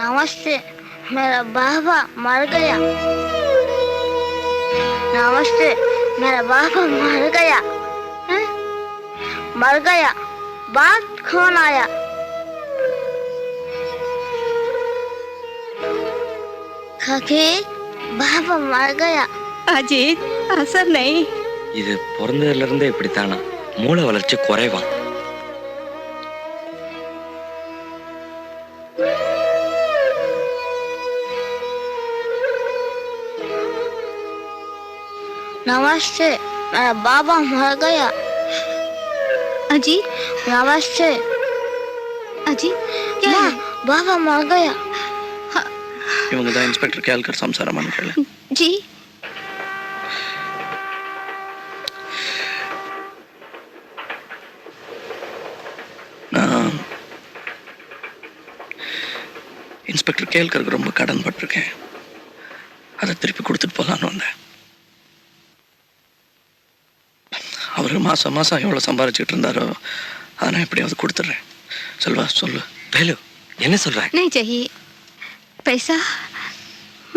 नमस्ते मेरा बाबा मर गया नमस्ते मेरा बाबा मर गया हैं? मर गया बात कौन आया खकी बाबा मर गया அஜித் அசர் நை இது பிறந்ததுல இருந்தே இப்படித்தானா மூளை வளர்ச்சி குறைவான் नमस्ते मेरा बाबा मर गया અજી આવાજ છે અજી ક્યાં બાવા મળ ગયા இவங்க தான் இன்ஸ்பெக்டர் கேல்கர் சம்சாரமான கேளு ஜி. இன்ஸ்பெக்டர் கேல்கருக்கு ரொம்ப கடன் பட்டிருக்கேன். அதை திருப்பி கொடுத்துட்டு போகலான்னு வந்தேன். அவர் மாசம் மாசம் எவ்வளோ சம்பாரிச்சிட்டு இருந்தாரோ அதை நான் எப்படியாவது கொடுத்துட்றேன் செல்வா சொல்லு வேலு என்ன சொல்ற नहीं चाहिए पैसा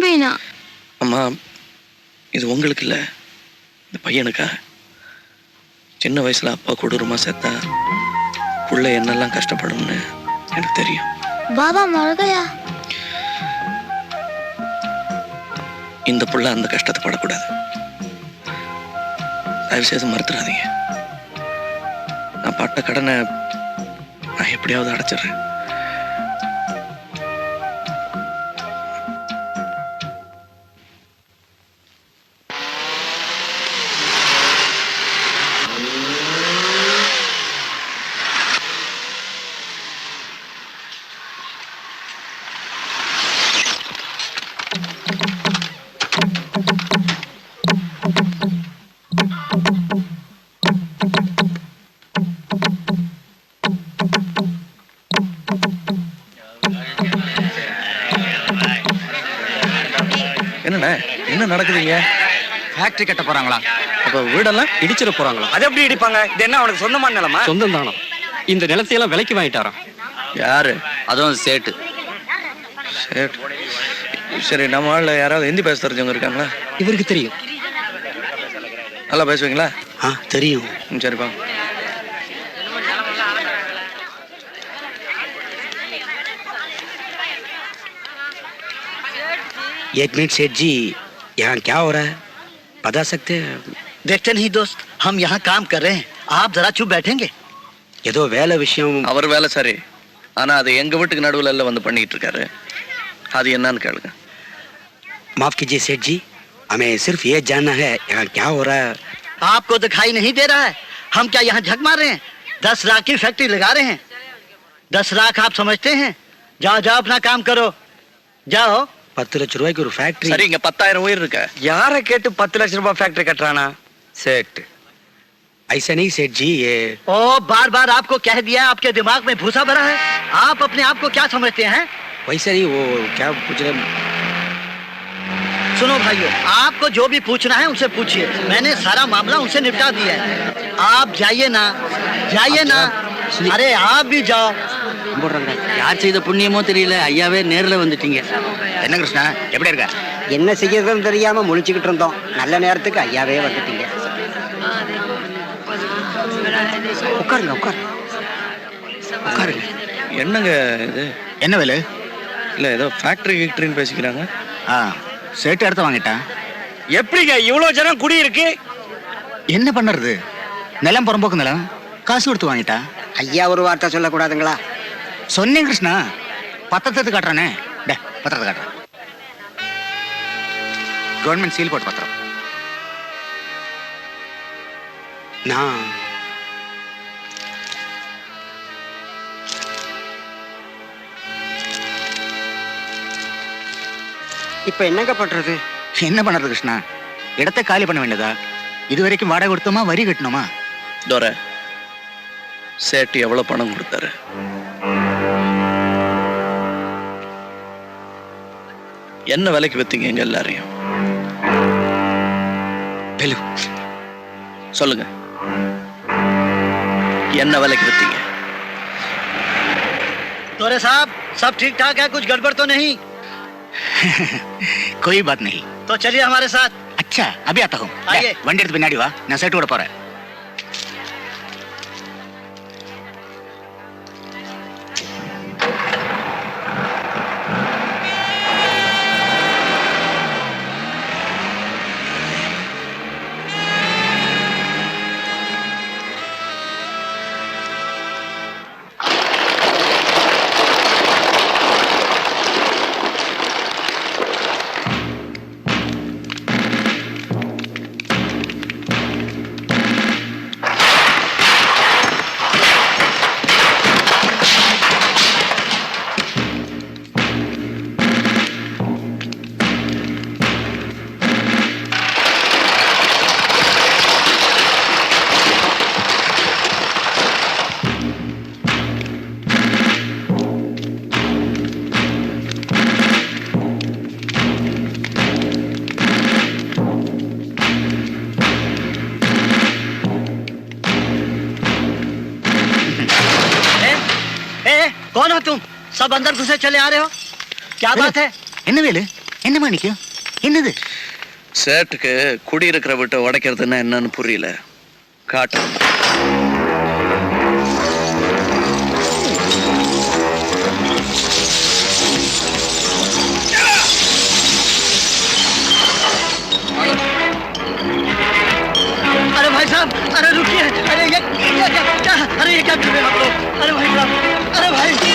வேணா அம்மா இது உங்களுக்கு இல்லை இந்த பையனுக்கா சின்ன வயசுல அப்பா கொடூரமா செத்தா புள்ள என்னெல்லாம் கஷ்டப்படும்னு எனக்கு தெரியும் बाबा मर गया இந்த புள்ள அந்த கஷ்டத்தை படக்கூடாது தயவு செய்து மறுத்துறாதீங்க நான் பட்ட கடனை நான் எப்படியாவது அடைச்சிடுறேன். என்ன நடக்குதுங்க ஃபேக்டரி கட்ட போறாங்களா அப்ப வீடெல்லாம் இடிச்சிட போறாங்களா அது எப்படி இடிப்பாங்க இது என்ன அவனுக்கு சொந்தமான நிலமா சொந்தம் தானா இந்த நிலத்தையெல்லாம் விலைக்கு வாங்கிட்டாராம் யாரு அதுவும் சேட்டு சரி சரி நம்ம ஆள்ல யாராவது ஹிந்தி பேச தெரிஞ்சவங்க இருக்காங்களா இவருக்கு தெரியும் நல்லா பேசுவீங்களா ஆ தெரியும் ம், சரிப்பா एक मिनट सेठ जी यहाँ क्या हो रहा है बता सकते हैं देखते नहीं दोस्त हम यहाँ काम कर रहे हैं आप जरा चुप बैठेंगे ஏதோ வேலை விஷயம் அவர் வேலை சரி ஆனா அது எங்க வீட்டுக்கு நடுவுல எல்லாம் வந்து பண்ணிட்டு இருக்காரு அது என்னன்னு கேளுங்க माफ कीजिए सेठ जी हमें सिर्फ ये जानना है यहाँ क्या हो रहा है आपको दिखाई नहीं दे रहा है हम क्या यहाँ झक मार रहे हैं दस लाख की फैक्ट्री लगा रहे हैं दस लाख आप समझते हैं जाओ जाओ अपना काम करो जाओ பத்து லட்ச ரூபாய்க்கு ஒரு ஃபேக்டரி சரி இங்க பத்தாயிரம் உயிர் இருக்க யாரை கேட்டு பத்து லட்சம் ரூபாய் ஃபேக்டரி கட்டுறானா சேட்டு ऐसा नहीं सेठ जी ये ओ बार बार आपको कह दिया आपके दिमाग में भूसा भरा है आप अपने आप को क्या समझते हैं वैसा नहीं वो क्या पूछ रहे सुनो भाइयों आपको जो भी पूछना है उनसे पूछिए मैंने सारा मामला उनसे निपटा दिया है आप जाइए ना जाइए ना अरे आप भी जाओ போடுறாங்க. யார் செய்த புண்ணியமோ தெரியல. ஐயாவே நேர்ல வந்துட்டீங்க. என்ன கிருஷ்ணா? எப்படி இருக்க? என்ன செய்யறதுன்னு தெரியாம முழிச்சுக்கிட்டு இருந்தோம். நல்ல நேரத்துக்கு ஐயாவே வந்துட்டீங்க. உட்காருங்க உட்காருங்க. உட்காருங்க. என்னங்க இது? என்ன வேலு? இல்ல ஏதோ ஃபேக்டரி கீக்டரின்னு பேசிக்கிறாங்க. ஆ சேட்டு இடத்த வாங்கிட்டான். எப்படிங்க இவ்வளவு ஜனம் குடி இருக்கு என்ன பண்ணுறது நிலம் புறம்போக்கு நிலம். காசு கொடுத்து வாங்கிட்டா ஐயா ஒரு வார்த்தை சொல்லக்கூடாதுங்களா? சொன்னேன் கிருஷ்ணா. பத்திரத்தை காட்டுறானே. டே பத்திரத்தை காட்டுறேன். கவர்மெண்ட் சீல் போட்டு பத்திரம். நான் இப்ப என்னங்க பண்றது? என்ன பண்ணுறது கிருஷ்ணா? இடத்தை காலி பண்ண வேண்டியதா? இது வரைக்கும் வாடகை கொடுத்தோமா வரி கட்டணுமா? தோர சேட்டு எவ்வளவு பணம் கொடுத்தாரு? என்ன விலைக்கு வித்தீங்க எங்க எல்லாரையும் बेलू சொல்லுங்க என்ன விலைக்கு வித்தீங்க तोरे साहब सब ठीक ठाक है कुछ गड़बड़ तो नहीं कोई बात नहीं तो चलिए हमारे साथ अच्छा अभी आता हूँ आइए। வண்டி எடுத்து பின்னாடி வா நான் சைட்டு விட போறேன் तुम सब अंदर घुसे चले आ रहे हो क्या बात है என்ன வேலு என்ன மாணிக்கம் என்னது சேட்டுக்கு குடியிருக்கிற வீட்டை உடைக்கிறதுன்னா என்னன்னு புரியல காட்டுறேன் अरे भाई साहब अरे रुकिए अरे ये क्या क्या क्या अरे ये क्या कर रहे हो आप लोग अरे भाई साहब अरे भाई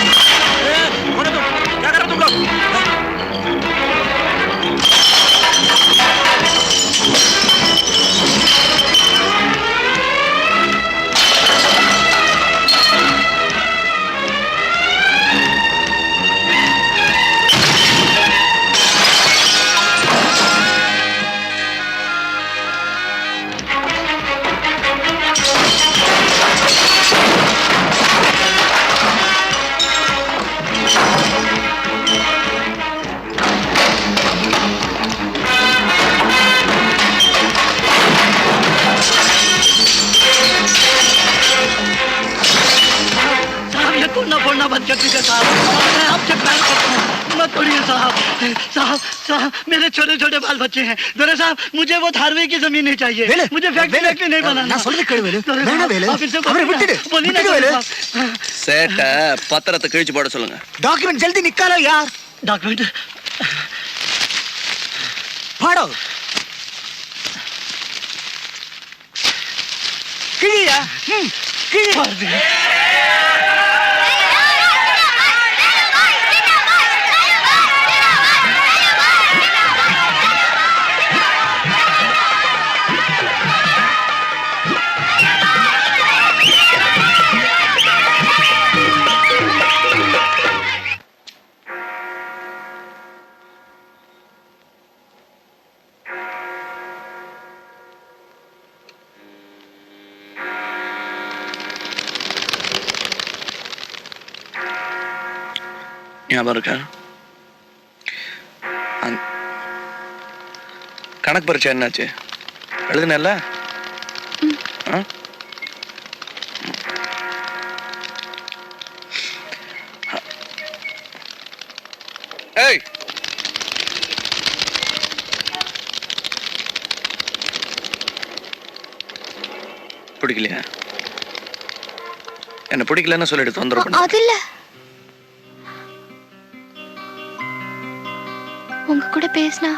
साहब साहब मेरे छोटे छोटे बाल बच्चे हैं दोरे साहब मुझे वो धारवे की जमीन नहीं चाहिए வேலு, मुझे फैक्ट्री வேலு, फैक्ट्री नहीं बनाना நான் சொல்றது கேளு வேலு. दोरे வேணாம் साहब, வேலு. आप इनसे அவரை बोलिए ना, விட்டுடு, बोलिए ना விட்டுடு दोरे வேலு. साहब। சேட்டை பத்திரத்தை கிழிச்சு போட சொல்லுங்க டாக்குமெண்ட் ஜல்தி நிக்காலோ யார் डॉक्यूमेंट பாடோ கிழியா ம், கிழி मार दिए ஞாபகம் இருக்கா? கணக்கு பரீட்சை என்னாச்சு? எழுதுனல்ல? ஆ? ஏய்! பிடிக்கலையா? என்ன பிடிக்கலன்னு சொல்லிட்டு தொந்தரவு அது இல்ல. பேசினா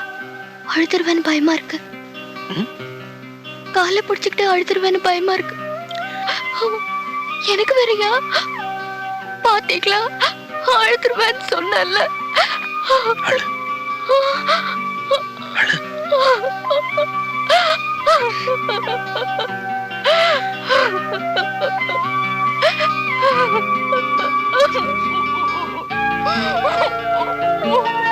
அழுதுருவேன்னு பயமா இருக்கு. காலை பிடிச்சிக்கிட்டு அழுதுருவேன்னு பயமா இருக்கு. எனக்கு வேறையா? பாத்தீங்களா? அழுதுருவேன்னு சொன்னல Oh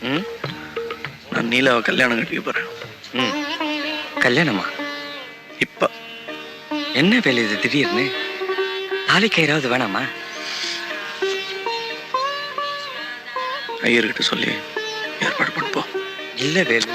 நான் நீலாவை கல்யாணம் கட்டிக்க போறேன். ம். கல்யாணமா? இப்போ. என்ன வேலை இது திடீர்னு? தாலி கயிறாவது வேணாமா? ஐயர்கிட்ட சொல்லி ஏற்பாடு பண்ணுப்போம். இல்லை வேலை.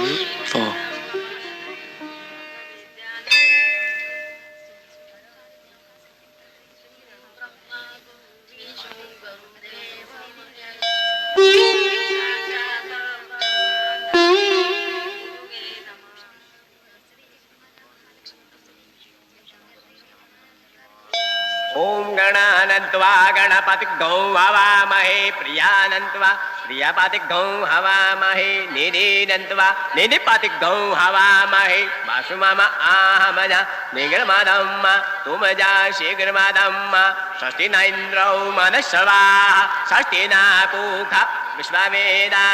गणपति गणपतिगौ हवामहे, प्रियानन्त्वा, प्रियापातिगौ हवामहे निधीनन्त्वा निधिपातिगौ हवामहे वासुमम आहमज निगृमादम्म तुमजा, शीघ्रमादम्म, षष्टिनैन्द्रौ मनस्वाः षष्टिनापूख विश्वामेदा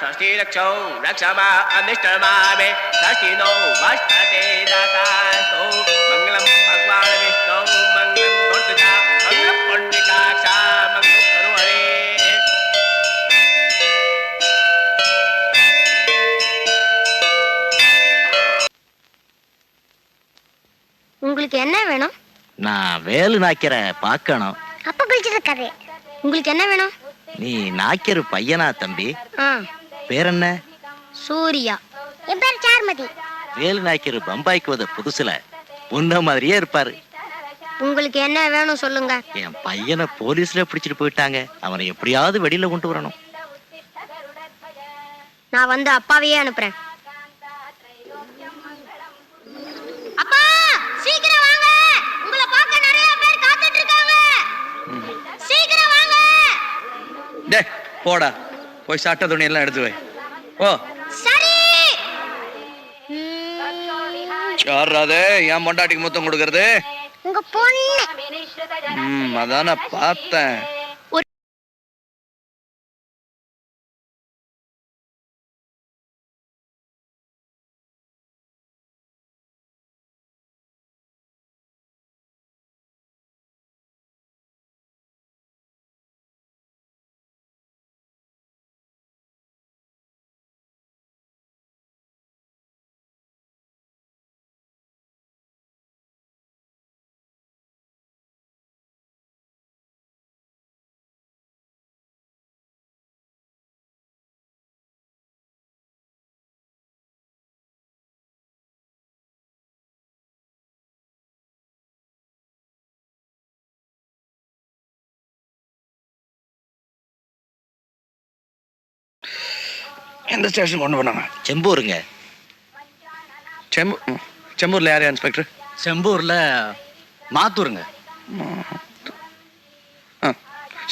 षष्टिरक्षौ रक्षमा अनिष्टमा मे षष्टिनौ वष्टते दाता मङ्गलम् உங்களுக்கு என்ன வேணும்? நான் வேலு நாய்க்கரை பார்க்கணும். அப்ப குளிச்சிட்டு இருக்காது உங்களுக்கு என்ன வேணும்? நீ நாய்க்கரு பையனா தம்பி? பேர் என்ன? சூர்யா. என் பேர் சார்மதி வேலு நாய்க்கரு பம்பாய்க்கு வந்த புதுசுல உன்ன மாதிரியே இருப்பாரு. உங்களுக்கு என்ன வேணும் சொல்லுங்க. என் பையனை போலீஸ்ல பிடிச்சிட்டு போயிட்டாங்க. அவனை எப்படியாவது வெளியில கொண்டு வரணும். நான் வந்து அப்பாவையே அனுப்புறேன். அப்பா சீக்கிரம் வாங்க. உங்களை பார்க்க நிறைய பேர் காத்துட்டு இருக்காங்க சீக்கிரம் வாங்க. டே போடா. போய் சட்ட துணி எல்லாம் எடுத்து வை. ஓ சரி. யாராது என் பொண்டாட்டிக்கு முத்தம் கொடுக்கறது? உங்க பொண்ணு. ம் அதான் பார்த்தேன். எந்த ஸ்டேஷன் கொண்டு போனாங்க? செம்பூருங்க. செம்பூர் ம். செம்பூர்ல யார் இன்ஸ்பெக்டர்? செம்பூர்ல மாத்தூருங்க. ஆ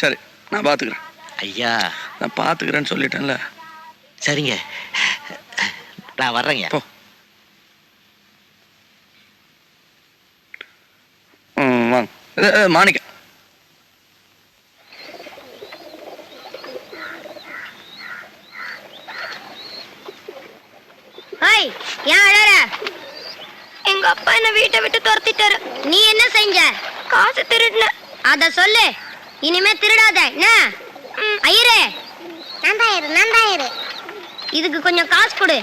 சரி நான் பார்த்துக்கிறேன் ஐயா. நான் பார்த்துக்கிறேன்னு சொல்லிட்டேன்ல. சரிங்க. நான் வர்றேங்க. போ. ம் வாங்க. மாணிக்கம். ஏன் அழற? எங்க அப்பா என்ன வீட்டை விட்டு துரத்திட்டாரு. நீ என்ன செஞ்ச? காசு திருடுன. அத சொல்லு. இனிமே திருடாத. என்ன? ஐயரே. நந்தாயிரு நந்தாயிரு இதுக்கு கொஞ்சம் காசு கொடு.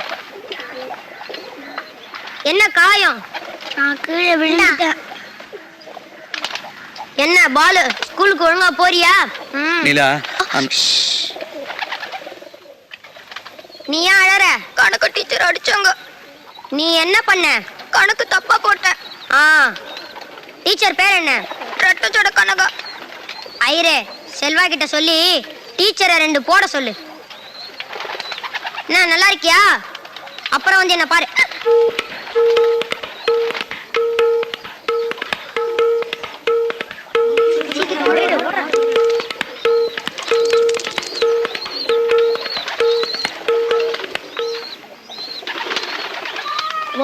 என்ன காயம்? நான் கீழே விழுந்துட்டேன். என்ன பாலு? ஸ்கூலுக்கு ஒழுங்கா போறியா. நீலா நீ ஏன் அழற? கணக்கு டீச்சர் அடிச்சாங்க. நீ என்ன பண்ண? கணக்கு தப்பா போட்ட ஆ. டீச்சர் பேர் என்ன? ரெட்டச்சோட கனகா. ஐயரே செல்வா கிட்ட சொல்லி டீச்சரை ரெண்டு போட சொல்லு. என்ன நல்லா இருக்கியா? அப்புறம் வந்து என்ன பாரு.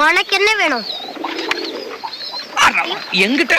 உனக்கு என்ன வேணும்? எங்கிட்ட